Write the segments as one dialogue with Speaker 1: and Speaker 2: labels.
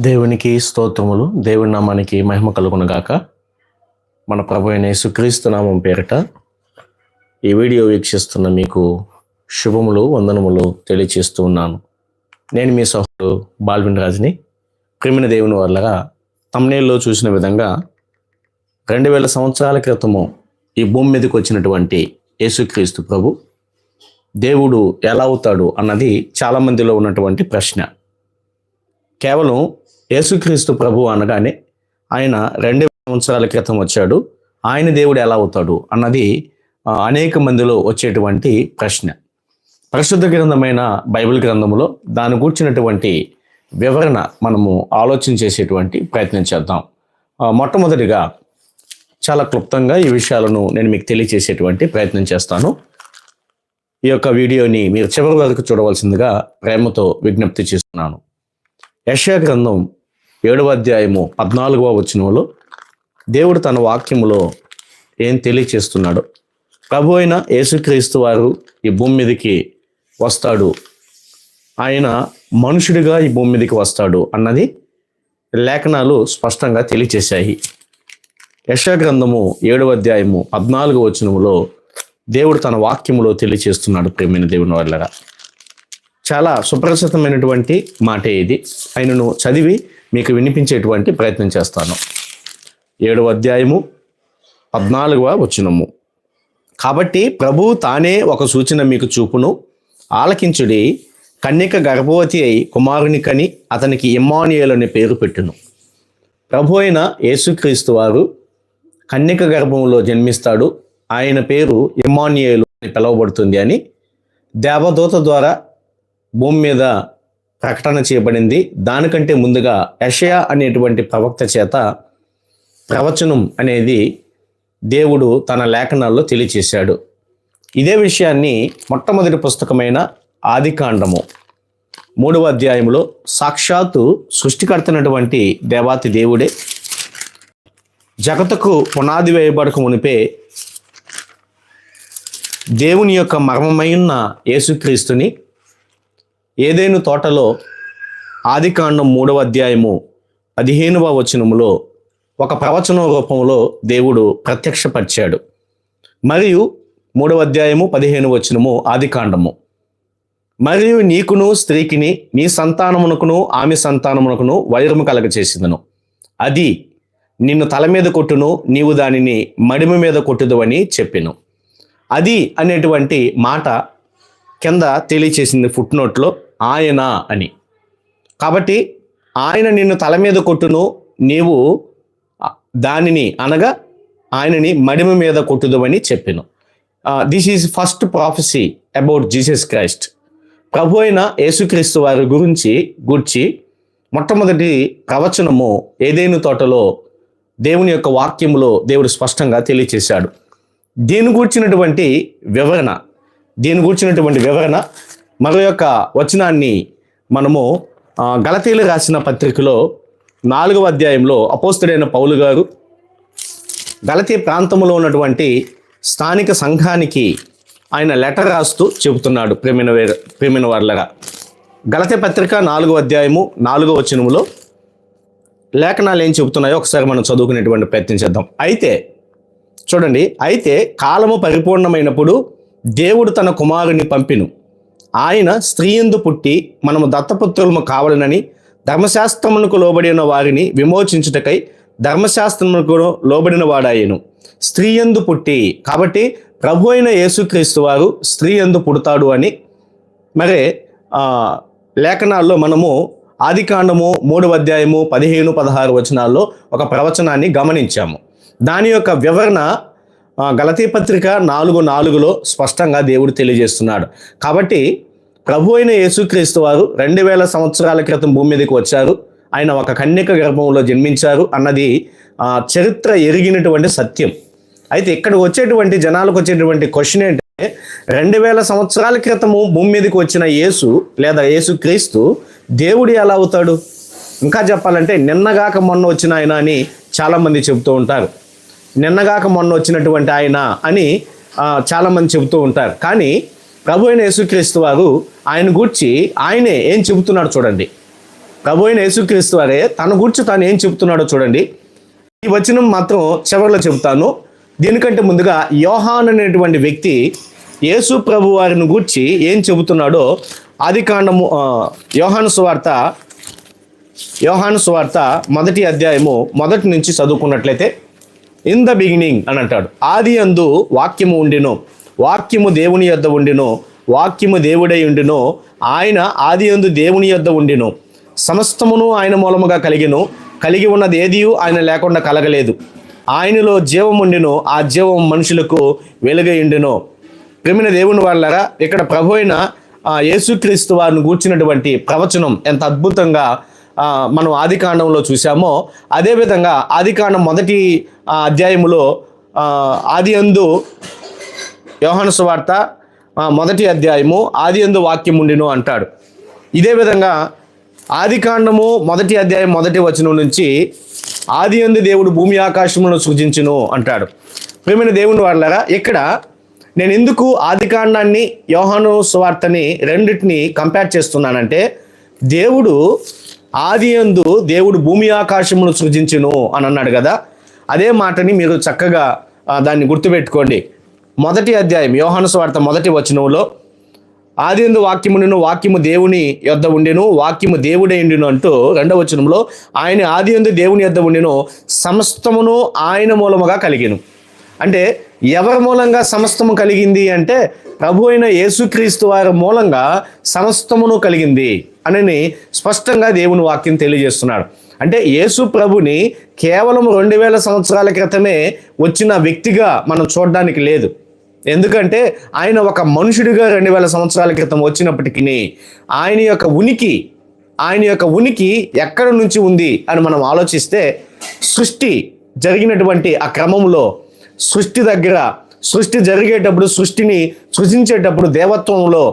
Speaker 1: దేవునికి స్తోత్రములు దేవుని నామానికి మహిమ కలుగునగాక. మన ప్రభు అయిన యేసుక్రీస్తు నామం పేరిట ఈ వీడియో వీక్షిస్తున్న మీకు శుభములు వందనములు తెలియచేస్తూ ఉన్నాను. నేను మీ సహోదరు బాల్విన్ రాజుని. ప్రేమిన దేవుని వల్లగా తమ్నేల్లో చూసిన విధంగా రెండు వేల సంవత్సరాల క్రితము ఈ భూమి మీదకి వచ్చినటువంటి యేసుక్రీస్తు ప్రభు దేవుడు ఎలా అవుతాడు అన్నది చాలామందిలో ఉన్నటువంటి ప్రశ్న. కేవలం యేసుక్రీస్తు ప్రభు అనగానే ఆయన రెండు సంవత్సరాల క్రితం వచ్చాడు. ఆయన దేవుడు ఎలా అవుతాడు అన్నది అనేక మందిలో వచ్చేటువంటి ప్రశ్న. పరిశుద్ధ గ్రంథమైన బైబిల్ గ్రంథంలో దాని కూర్చున్నటువంటి వివరణ మనము ఆలోచన చేసేటువంటి ప్రయత్నం చేద్దాం. మొట్టమొదటిగా చాలా క్లుప్తంగా ఈ విషయాలను నేను మీకు తెలియచేసేటువంటి ప్రయత్నం చేస్తాను. ఈ యొక్క వీడియోని మీరు చివరి వరకు చూడవలసిందిగా ప్రేమతో విజ్ఞప్తి చేస్తున్నాను. యశా గ్రంథం ఏడవ అధ్యాయము పద్నాలుగవ వచనంలో దేవుడు తన వాక్యములో ఏం తెలియచేస్తున్నాడు? ప్రభు అయిన యేసుక్రీస్తు వారు ఈ భూమి మీదకి వస్తాడు. ఆయన మనుషుడిగా ఈ భూమి మీదకి వస్తాడు అన్నది లేఖనాలు స్పష్టంగా తెలియచేశాయి. యశాగ్రంథము ఏడవ అధ్యాయము పద్నాలుగు వచనములో దేవుడు తన వాక్యములో తెలియచేస్తున్నాడు ప్రేమైన దేవుని వల్లగా చాలా సుప్రసిద్ధమైనటువంటి మాటే ఇది. ఆయనను చదివి మీకు వినిపించేటువంటి ప్రయత్నం చేస్తాను. ఏడవ అధ్యాయము పద్నాలుగవ వచనము. కాబట్టి ప్రభు తానే ఒక సూచన మీకు చూపును. ఆలకించుడి కన్యక గర్భవతి అయి కుమారుని కని అతనికి ఇమ్మానియల్ అనే పేరు పెట్టును. ప్రభు అయిన యేసుక్రీస్తు వారు కన్యక గర్భంలో జన్మిస్తాడు. ఆయన పేరు ఇమ్మానియేలు అని పిలువబడుతుంది అని దేవదూత ద్వారా భూమి మీద ప్రకటన చేయబడింది. దానికంటే ముందుగా యషయా అనేటువంటి ప్రవక్త చేత ప్రవచనం అనేది దేవుడు తన లేఖనాల్లో తెలియచేశాడు. ఇదే విషయాన్ని మొట్టమొదటి పుస్తకమైన ఆదికాండము మూడవ అధ్యాయంలో సాక్షాత్తు సృష్టికర్తనటువంటి దేవాతి దేవుడే జగతకు పునాది వేయబడక మునిపే దేవుని యొక్క మర్మమైన యేసుక్రీస్తుని ఏదేను తోటలో ఆదికాండం మూడవ అధ్యాయము పదిహేనవ వచనములో ఒక ప్రవచన రూపంలో దేవుడు ప్రత్యక్షపరిచాడు. మరియు మూడవ అధ్యాయము పదిహేను వచనము ఆదికాండము. మరియు నీకును స్త్రీకిని నీ సంతానమునకును ఆమె సంతానమునకును వైరము కలగచేసిందను అది నిన్ను తల మీద కొట్టును నీవు దానిని మడిమ మీద కొట్టుదు అని చెప్పాను. అది అనేటువంటి మాట కింద తెలియచేసింది ఫుట్ నోట్లో ఆయన అని. కాబట్టి ఆయన నిన్ను తల మీద కొట్టును నీవు దానిని అనగా ఆయనని మడిమ మీద కొట్టుదు అని this is first prophecy about Jesus Christ ప్రభు అయిన యేసుక్రీస్తు వారి గురించి గూర్చి మొట్టమొదటి ప్రవచనము ఏదైనా తోటలో దేవుని యొక్క వాక్యములో దేవుడు స్పష్టంగా తెలియచేశాడు. దీని గూర్చినటువంటి వివరణ దీని గూర్చినటువంటి వివరణ మరో యొక్క వచనాన్ని మనము గలతీలు రాసిన పత్రికలో నాలుగవ అధ్యాయంలో అపోస్తుడైన పౌలు గారు గలతీ ప్రాంతంలో ఉన్నటువంటి స్థానిక సంఘానికి ఆయన లెటర్ రాస్తూ చెబుతున్నాడు ప్రేమిన ప్రేమిన వర్లగా గలతీ పత్రిక నాలుగో అధ్యాయము నాలుగో వచనములో లేఖనాలు ఏం చెబుతున్నాయో ఒకసారి మనం చదువుకునేటువంటి ప్రయత్నం చేద్దాం. అయితే చూడండి అయితే కాలము పరిపూర్ణమైనప్పుడు దేవుడు తన కుమారుని పంపిను. ఆయన స్త్రీయందు పుట్టి మనము దత్తపుత్రులము కావాలనని ధర్మశాస్త్రమునకు లోబడిన వారిని విమోచించుటకై ధర్మశాస్త్రమునకు లోబడిన వాడాయను. స్త్రీయందు పుట్టి కాబట్టి ప్రభు అయిన యేసుక్రీస్తు వారు స్త్రీయందు పుడతాడు అని మరి లేఖనాల్లో మనము ఆదికాండము మూడవ అధ్యాయము పదిహేను పదహారు వచనాల్లో ఒక ప్రవచనాన్ని గమనించాము. దాని యొక్క వివరణ గలతీ పత్రిక నాలుగు నాలుగులో స్పష్టంగా దేవుడు తెలియజేస్తున్నాడు. కాబట్టి ప్రభు అయిన యేసుక్రీస్తు వారు రెండు వేల సంవత్సరాల క్రితం భూమి మీదకి వచ్చారు. ఆయన ఒక కన్యక గర్భంలో జన్మించారు అన్నది చరిత్ర ఎరిగినటువంటి సత్యం. అయితే ఇక్కడ వచ్చేటువంటి జనాలకు వచ్చేటువంటి క్వశ్చన్ ఏంటంటే రెండు వేల సంవత్సరాల క్రితము భూమి మీదకి వచ్చిన యేసు లేదా యేసు క్రీస్తు దేవుడు ఎలా అవుతాడు? ఇంకా చెప్పాలంటే నిన్నగాక మొన్న వచ్చిన ఆయన అని చాలామంది చెబుతూ ఉంటారు. నిన్నగాక మొన్న వచ్చినటువంటి ఆయన అని చాలామంది చెబుతూ ఉంటారు. కానీ ప్రభు అయిన యేసుక్రీస్తు వారు ఆయన గూర్చి ఆయనే ఏం చెబుతున్నాడు చూడండి. ప్రభు అయిన యేసుక్రీస్తు వారే తన గూర్చి తాను ఏం చెబుతున్నాడో చూడండి. ఈ వచనం మాత్రం చివరిలో చెబుతాను. దీనికంటే ముందుగా యోహాన్ అనేటువంటి వ్యక్తి యేసు ప్రభు వారిని గూర్చి ఏం చెబుతున్నాడో ఆది కాండము యోహాను సువార్త యోహాను సువార్త మొదటి అధ్యాయము మొదటి నుంచి చదువుకున్నట్లయితే ఇన్ ద బిగినింగ్ అని అంటాడు. ఆది అందు వాక్యము ఉండినో వాక్యము దేవుని యొద్ద ఉండిను వాక్యము దేవుడై ఉండిను ఆయన ఆది అందు దేవుని యొద్ద ఉండిను సమస్తమును ఆయన మూలముగా కలిగిను కలిగి ఉన్నది ఏదియు ఆయన లేకుండా కలగలేదు. ఆయనలో జీవం ఉండిను ఆ జీవం మనుషులకు వెలుగై ఉండిను. ప్రేమిన దేవుని వాళ్ళరా ఇక్కడ ప్రభు అయిన యేసుక్రీస్తు వారిని కూర్చున్నటువంటి ప్రవచనం ఎంత అద్భుతంగా మనం ఆదికాండంలో చూసామో అదేవిధంగా ఆదికాండం మొదటి అధ్యాయములో ఆది అందు యోహాను సువార్త మొదటి అధ్యాయము ఆది అందు వాక్యం ఉండిను అంటాడు. ఇదే విధంగా ఆది కాండము మొదటి అధ్యాయం మొదటి వచనం నుంచి ఆది అందు దేవుడు భూమి ఆకాశములను సృజించును అంటాడు. ప్రేమైన దేవుని వాళ్ళరా ఇక్కడ నేను ఎందుకు ఆది కాండాన్ని యోహాను సువార్తని రెండింటిని కంపేర్ చేస్తున్నానంటే దేవుడు ఆదియందు దేవుడు భూమి ఆకాశమును సృజించును అని అన్నాడు కదా? అదే మాటని మీరు చక్కగా దాన్ని గుర్తుపెట్టుకోండి. మొదటి అధ్యాయం యోహాను స్వార్థ మొదటి వచనంలో ఆది ఎందు వాక్యమును వాక్యము దేవుని యొద్ద ఉండెను వాక్యము దేవుడే ఉండిను అంటూ రెండవ వచనంలో ఆయన ఆది ఎందు దేవుని యొద్ద ఉండెను సమస్తమును ఆయన మూలముగా కలిగిను. అంటే ఎవరి మూలంగా సమస్తము కలిగింది అంటే ప్రభు అయిన యేసుక్రీస్తు వారి మూలంగా సమస్తమును కలిగింది. అని స్పష్టంగా దేవుని వాక్యం తెలియజేస్తున్నాడు. అంటే యేసు ప్రభుని కేవలం రెండు వేల సంవత్సరాల క్రితమే వచ్చిన వ్యక్తిగా మనం చూడడానికి లేదు. ఎందుకంటే ఆయన ఒక మనుషుడిగా రెండు వేల సంవత్సరాల క్రితం వచ్చినప్పటికీ ఆయన యొక్క ఉనికి ఆయన యొక్క ఉనికి ఎక్కడ నుంచి ఉంది అని మనం ఆలోచిస్తే సృష్టి జరిగినటువంటి ఆ క్రమంలో సృష్టి దగ్గర సృష్టి జరిగేటప్పుడు సృష్టిని సృజించేటప్పుడు దేవత్వంలో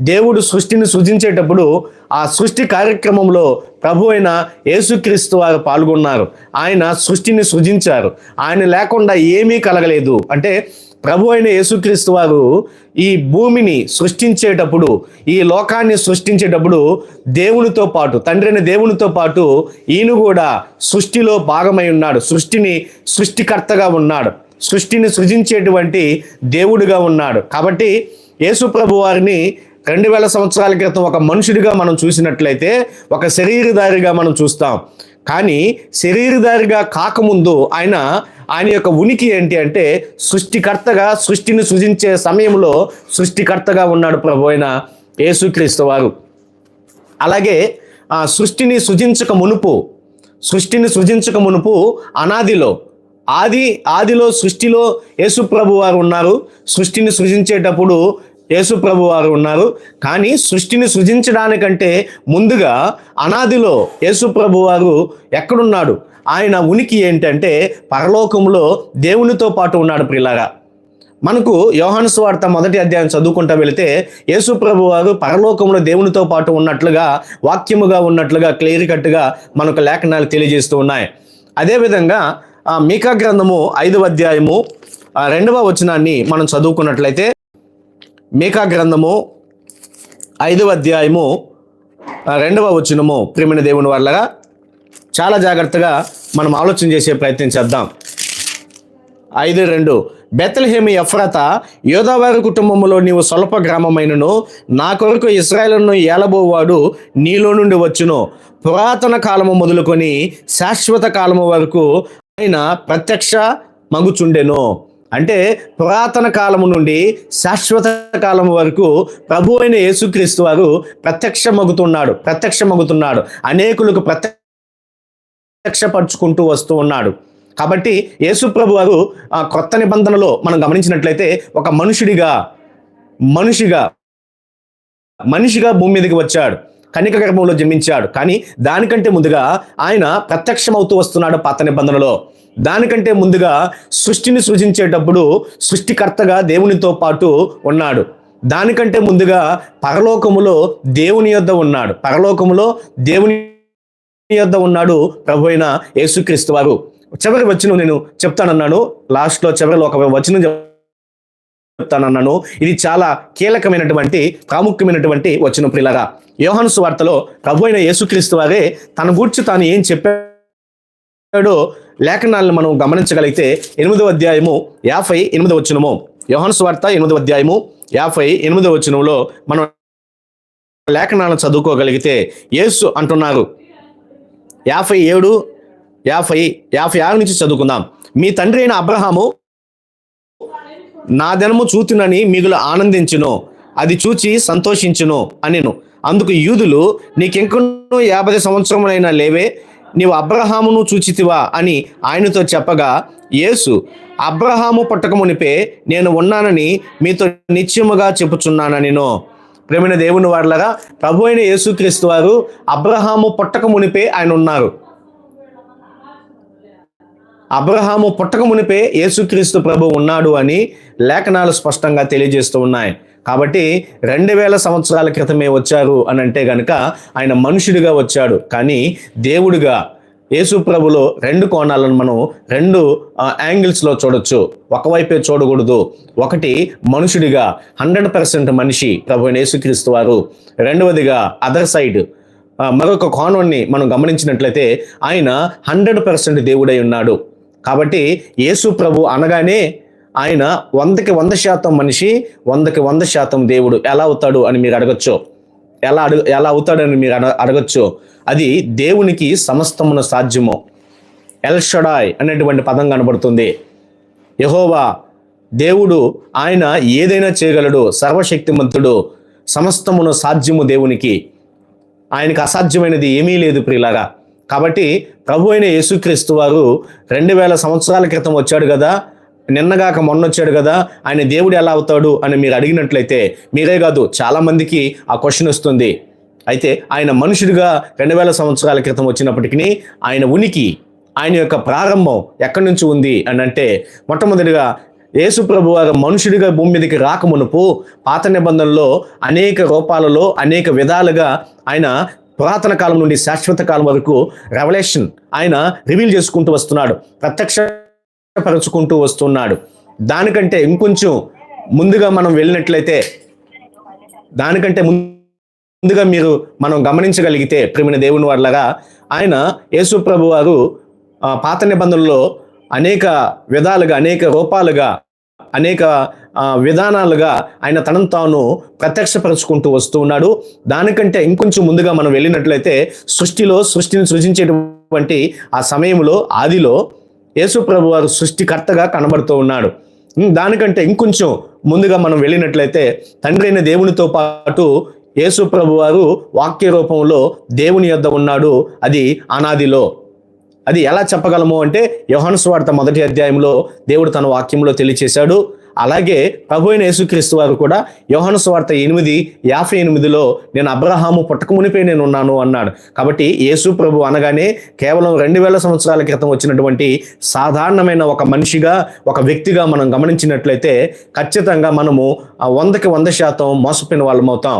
Speaker 1: దేవుడు సృష్టిని సృజించేటప్పుడు ఆ సృష్టి కార్యక్రమంలో ప్రభు అయిన యేసుక్రీస్తు వారు పాల్గొన్నారు. ఆయన సృష్టిని సృజించారు. ఆయన లేకుండా ఏమీ కలగలేదు. అంటే ప్రభు అయిన యేసుక్రీస్తు వారు ఈ భూమిని సృష్టించేటప్పుడు ఈ లోకాన్ని సృష్టించేటప్పుడు దేవునితో పాటు తండ్రి అయిన దేవునితో పాటు ఈయన కూడా సృష్టిలో భాగమై ఉన్నాడు. సృష్టిని సృష్టికర్తగా ఉన్నాడు. సృష్టిని సృజించేటువంటి దేవుడిగా ఉన్నాడు. కాబట్టి యేసు ప్రభు వారిని రెండు వేల సంవత్సరాల క్రితం ఒక మనుషుడిగా మనం చూసినట్లయితే ఒక శరీరదారిగా మనం చూస్తాం. కానీ శరీరదారిగా కాకముందు ఆయన ఆయన యొక్క ఉనికి ఏంటి అంటే సృష్టికర్తగా సృష్టిని సృజించే సమయంలో సృష్టికర్తగా ఉన్నాడు ప్రభు అయిన యేసుక్రీస్తు వారు. అలాగే ఆ సృష్టిని సృజించక మునుపు సృష్టిని సృజించక మునుపు అనాదిలో ఆది ఆదిలో సృష్టిలో యేసుప్రభు వారు ఉన్నారు. సృష్టిని సృజించేటప్పుడు యేసుప్రభు వారు ఉన్నారు. కానీ సృష్టిని సృజించడానికంటే ముందుగా అనాదిలో యేసుప్రభు వారు ఎక్కడున్నాడు? ఆయన ఉనికి ఏంటంటే పరలోకంలో దేవునితో పాటు ఉన్నాడు ప్రిలారా మనకు యోహాను స్వార్త మొదటి అధ్యాయం చదువుకుంటా వెళితే యేసు ప్రభు వారు పరలోకంలో దేవునితో పాటు ఉన్నట్లుగా వాక్యముగా ఉన్నట్లుగా క్లియర్ కట్గా మనకు లేఖనాలు తెలియజేస్తూ ఉన్నాయి. అదేవిధంగా ఆ మీకా గ్రంథము ఐదవ అధ్యాయము రెండవ వచనాన్ని మనం చదువుకున్నట్లయితే మేకా గ్రంథము ఐదవ అధ్యాయము రెండవ వచనము. ప్రేమిన దేవుని వల్లగా చాలా జాగ్రత్తగా మనం ఆలోచన చేసే ప్రయత్నం చేద్దాం. ఐదు రెండు. బెత్తలహేమి ఎఫ్రత యోధావారి కుటుంబంలో నీవు స్వల్ప గ్రామమైనను నా కొరకు ఇస్రాయలను ఏలబోవాడు నీలో నుండి వచ్చును. పురాతన కాలము మొదలుకొని శాశ్వత కాలము వరకు ఆయన ప్రత్యక్ష మగుచుండెను. అంటే పురాతన కాలము నుండి శాశ్వత కాలం వరకు ప్రభు అయిన యేసుక్రీస్తు వారు ప్రత్యక్షమగుతున్నాడు ప్రత్యక్షమగుతున్నాడు. అనేకులకు ప్రత్యక్ష ప్రత్యక్షపరుచుకుంటూ వస్తూ ఉన్నాడు. కాబట్టి యేసుప్రభు వారు ఆ కొత్త నిబంధనలో మనం గమనించినట్లయితే ఒక మనుషుడిగా మనిషిగా మనిషిగా భూమి మీదకి వచ్చాడు. కనిక గర్భంలో జన్మించాడు. కానీ దానికంటే ముందుగా ఆయన ప్రత్యక్షమవుతూ వస్తున్నాడు పాత నిబంధనలో. దానికంటే ముందుగా సృష్టిని సృజించేటప్పుడు సృష్టికర్తగా దేవునితో పాటు ఉన్నాడు. దానికంటే ముందుగా పరలోకములో దేవుని యొద్ద ఉన్నాడు. పరలోకములో దేవుని యొద్ద ఉన్నాడు ప్రభు అయిన యేసుక్రీస్తు వారు. చివరి వచ్చిన నేను చెప్తానన్నాను. లాస్ట్లో చివరిలో ఒక వచనం చెప్తానన్నాను. ఇది చాలా కీలకమైనటువంటి ప్రాముఖ్యమైనటువంటి వచ్చిన ప్రిలగా యోహాను వార్తలో ప్రభు అయిన యేసుక్రీస్తు వారే తన గూర్చి తాను ఏం చెప్పాడో లేఖనాలను మనం గమనించగలిగితే ఎనిమిదో అధ్యాయము యాభై ఎనిమిదో వచ్చినము యోహాను వార్త ఎనిమిదో అధ్యాయము యాభై ఎనిమిదో వచ్చినంలో మనం లేఖనాలను చదువుకోగలిగితే యేసు అంటున్నారు యాభై ఏడు యాభై యాభై ఆరు నుంచి చదువుకుందాం. మీ తండ్రి అయిన అబ్రహాము నా దినము చూతునని మిగులు ఆనందించును అది చూచి సంతోషించును అనిను. అందుకు యూదులు నీకెంకనూ యాభై సంవత్సరములైనా లేవే నీవు అబ్రహామును చూచితివా అని ఆయనతో చెప్పగా యేసు అబ్రహాము పుట్టకమునిపే నేను ఉన్నానని మీతో నిశ్చయముగా చెప్పుచున్నాననినో. ప్రేమైన దేవుని వారులగా ప్రభు అయిన యేసుక్రీస్తు వారు అబ్రహాము పుట్టక మునిపే ఆయన ఉన్నారు. అబ్రహాము పుట్టక మునిపే యేసుక్రీస్తు ప్రభు ఉన్నాడు అని లేఖనాలు స్పష్టంగా తెలియజేస్తూ ఉన్నాయి. కాబట్టి రెండు వేల సంవత్సరాల క్రితమే వచ్చారు అని అంటే గనక ఆయన మనుషుడిగా వచ్చాడు. కానీ దేవుడిగా యేసు ప్రభులో రెండు కోణాలను మనం రెండు యాంగిల్స్లో చూడొచ్చు. ఒకవైపే చూడకూడదు. ఒకటి మనుషుడిగా హండ్రెడ్ పర్సెంట్ మనిషి ప్రభు యేసుక్రీస్తు వారు. రెండవదిగా అదర్ సైడ్. మరొక కోణాన్ని మనం గమనించినట్లయితే ఆయన హండ్రెడ్ పర్సెంట్ దేవుడై ఉన్నాడు. కాబట్టి యేసు ప్రభు అనగానే ఆయన వందకి వంద శాతం మనిషి వందకి వంద శాతం దేవుడు. ఎలా అవుతాడు అని మీరు అడగచ్చు. ఎలా అడుగు ఎలా అవుతాడని మీరు అడ అడగచ్చు. అది దేవునికి సమస్తమున సాధ్యము. ఎల్ షడాయ్ అనేటువంటి పదం కనబడుతుంది. యహోవా దేవుడు ఆయన ఏదైనా చేయగలడు. సర్వశక్తిమంతుడు సమస్తమును సాధ్యము దేవునికి. ఆయనకు అసాధ్యమైనది ఏమీ లేదు ప్రియులారా. కాబట్టి ప్రభు అయిన యేసుక్రీస్తు వారు రెండు వేల సంవత్సరాల క్రితం వచ్చాడు కదా. నిన్నగాక మొన్న వచ్చాడు కదా ఆయన దేవుడు ఎలా అవుతాడు అని మీరు అడిగినట్లయితే మీరే కాదు చాలామందికి ఆ క్వశ్చన్ వస్తుంది. అయితే ఆయన మనుషుడిగా రెండు వేల సంవత్సరాల క్రితం వచ్చినప్పటికీ ఆయన ఉనికి ఆయన యొక్క ప్రారంభం ఎక్కడి నుంచి ఉంది అని అంటే మొట్టమొదటిగా యేసు ప్రభు వారు మనుషుడిగా భూమి మీదకి రాకమునుపు పాత నిబంధనలో అనేక రూపాలలో అనేక విధాలుగా ఆయన పురాతన కాలం నుండి శాశ్వత కాలం వరకు రెవల్యూషన్ ఆయన రివీల్ చేసుకుంటూ వస్తున్నాడు. ప్రత్యక్ష పరుచుకుంటూ వస్తున్నాడు. దానికంటే ఇంకొంచెం ముందుగా మనం వెళ్ళినట్లయితే దానికంటే ముందుగా మీరు మనం గమనించగలిగితే ప్రేమిన దేవుని వాళ్ళగా ఆయన యేసు ప్రభు వారు పాత నిబంధనలో అనేక విధాలుగా అనేక రూపాలుగా అనేక విధానాలుగా ఆయన తనను తాను ప్రత్యక్షపరచుకుంటూ వస్తూ ఉన్నాడు. దానికంటే ఇంకొంచెం ముందుగా మనం వెళ్ళినట్లయితే సృష్టిలో సృష్టిని సృజించేటువంటి ఆ సమయంలో ఆదిలో యేసు ప్రభు వారు సృష్టికర్తగా కనబడుతూ ఉన్నాడు. దానికంటే ఇంకొంచెం ముందుగా మనం వెళ్ళినట్లయితే తండ్రి అయిన దేవునితో పాటు యేసు ప్రభు వారు వాక్య రూపంలో దేవుని యొద్ద ఉన్నాడు. అది అనాదిలో. అది ఎలా చెప్పగలము అంటే యోహాను స్వార్థ మొదటి అధ్యాయంలో దేవుడు తన వాక్యంలో తెలియచేశాడు. అలాగే ప్రభు అయిన యేసుక్రీస్తు వారు కూడా యోహన స్వార్త ఎనిమిది యాభై ఎనిమిదిలో నేను అబ్రహాము పుట్టకమునిపై నేను ఉన్నాను అన్నాడు. కాబట్టి యేసు ప్రభు అనగానే కేవలం రెండు వేల సంవత్సరాల క్రితం వచ్చినటువంటి సాధారణమైన ఒక మనిషిగా ఒక వ్యక్తిగా మనం గమనించినట్లయితే ఖచ్చితంగా మనము వందకి వంద శాతం మోసపోయిన వాళ్ళం అవుతాం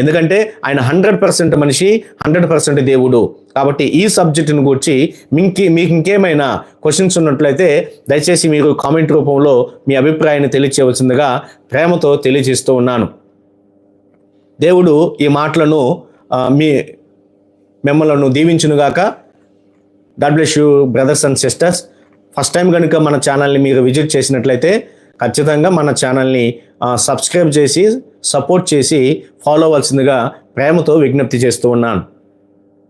Speaker 1: ఎందుకంటే ఆయన హండ్రెడ్ పర్సెంట్ మనిషి హండ్రెడ్ పర్సెంట్ దేవుడు. కాబట్టి ఈ సబ్జెక్టును గురించి మీకు మీకు ఇంకేమైనా క్వశ్చన్స్ ఉన్నట్లయితే దయచేసి మీరు కామెంట్ రూపంలో మీ అభిప్రాయాన్ని తెలియచేయవలసిందిగా ప్రేమతో తెలియజేస్తూ ఉన్నాను. దేవుడు ఈ మాటలను మీ మిమ్మలను దీవించునుగాక. God bless you brothers and sisters first time కనుక మన ఛానల్ని మీరు విజిట్ చేసినట్లయితే ఖచ్చితంగా మన ఛానల్ని సబ్స్క్రైబ్ చేసి సపోర్ట్ చేసి ఫాలో అవ్వాల్సిందిగా ప్రేమతో విజ్ఞప్తి చేస్తూ ఉన్నాను.